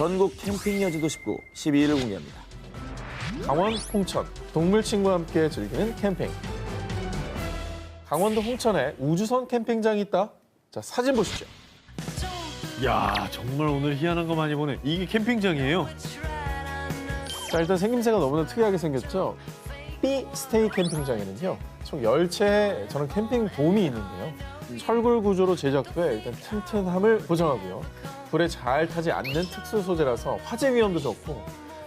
전국 캠핑 여지도 쉽고 12일을 공개합니다. 강원 홍천 동물 친구와 함께 즐기는 캠핑. 강원도 홍천에 우주선 캠핑장이 있다. 자 사진 보시죠. 야 정말 오늘 희한한 거 많이 보네. 이게 캠핑장이에요? 자 일단 생김새가 너무나 특이하게 생겼죠. B 스테이 캠핑장에는요 총 10채의 저런 캠핑 돔이 있는데요. 철골 구조로 제작돼 일단 튼튼함을 보장하고요. 불에 잘 타지 않는 특수 소재라서 화재 위험도 적고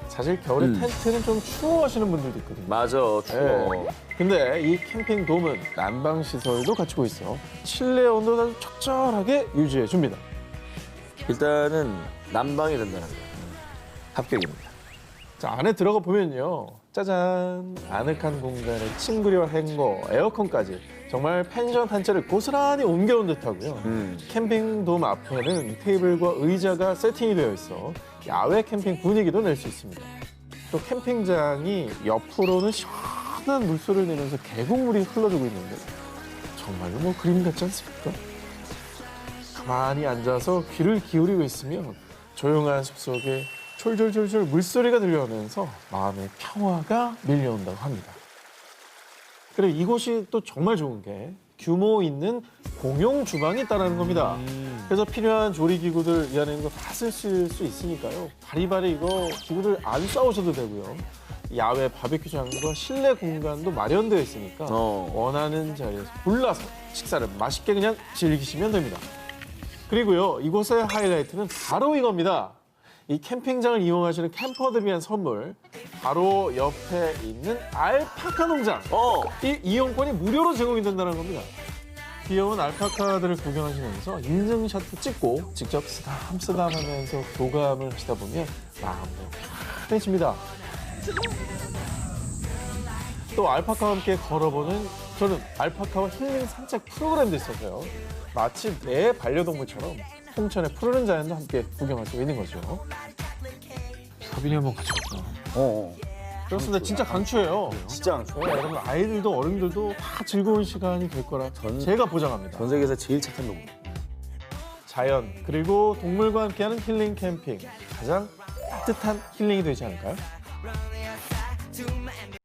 사실 겨울에 음. 텐트는 좀 추워하시는 분들도 있거든요. 맞아, 추워. 예. 근데 이 캠핑 돔은 난방 시설도 갖추고 있어 실내 온도를 아주 적절하게 유지해 줍니다. 일단은 난방이 된다는 거. 합격입니다. 자 안에 들어가 보면요. 짜잔. 아늑한 공간에 침구리와 행거 에어컨까지. 정말 펜션 한 채를 고스란히 옮겨온 듯하고요. 음. 캠핑돔 앞에는 테이블과 의자가 세팅이 되어 있어 야외 캠핑 분위기도 낼 수 있습니다. 또 캠핑장이 옆으로는 시원한 물소리를 내면서 계곡물이 흘러주고 있는데 정말로 뭐 그림 같지 않습니까? 가만히 앉아서 귀를 기울이고 있으면 조용한 숲속에 졸졸졸졸 물소리가 들려오면서 마음의 평화가 밀려온다고 합니다. 그리고 이곳이 또 정말 좋은 게 규모 있는 공용 주방이 있다는 겁니다. 그래서 필요한 조리 기구들 이 안에 있는 거다쓸수 있으니까요. 바리바리 이거 기구들 안 싸우셔도 되고요. 야외 바베큐장과 실내 공간도 마련되어 있으니까 어. 원하는 자리에서 골라서 식사를 맛있게 그냥 즐기시면 됩니다. 그리고요, 이곳의 하이라이트는 바로 이겁니다. 이 캠핑장을 이용하시는 캠퍼들 위한 선물. 바로 옆에 있는 알파카 농장. 어, 이 이용권이 무료로 제공이 된다는 겁니다. 귀여운 알파카들을 구경하시면서 인증샷도 찍고 직접 쓰담 쓰담 하면서 교감을 하시다 보면 마음도 편해집니다. 또 알파카와 함께 걸어보는 저는 알파카와 힐링 산책 프로그램도 있어서요. 마치 내 반려동물처럼 홍천의 푸르른 자연도 함께 구경할 수 있는 거죠. 서빈이 한번 같이 가자. 어, 그렇습니다. 진짜 강추해요. 진짜 안 추워. 네, 여러분 아이들도 어른들도 다 즐거운 시간이 될 거라 전- 제가 보장합니다. 전 세계에서 제일 착한 놈. 자연 그리고 동물과 함께하는 힐링 캠핑 가장 따뜻한 힐링이 되지 않을까요?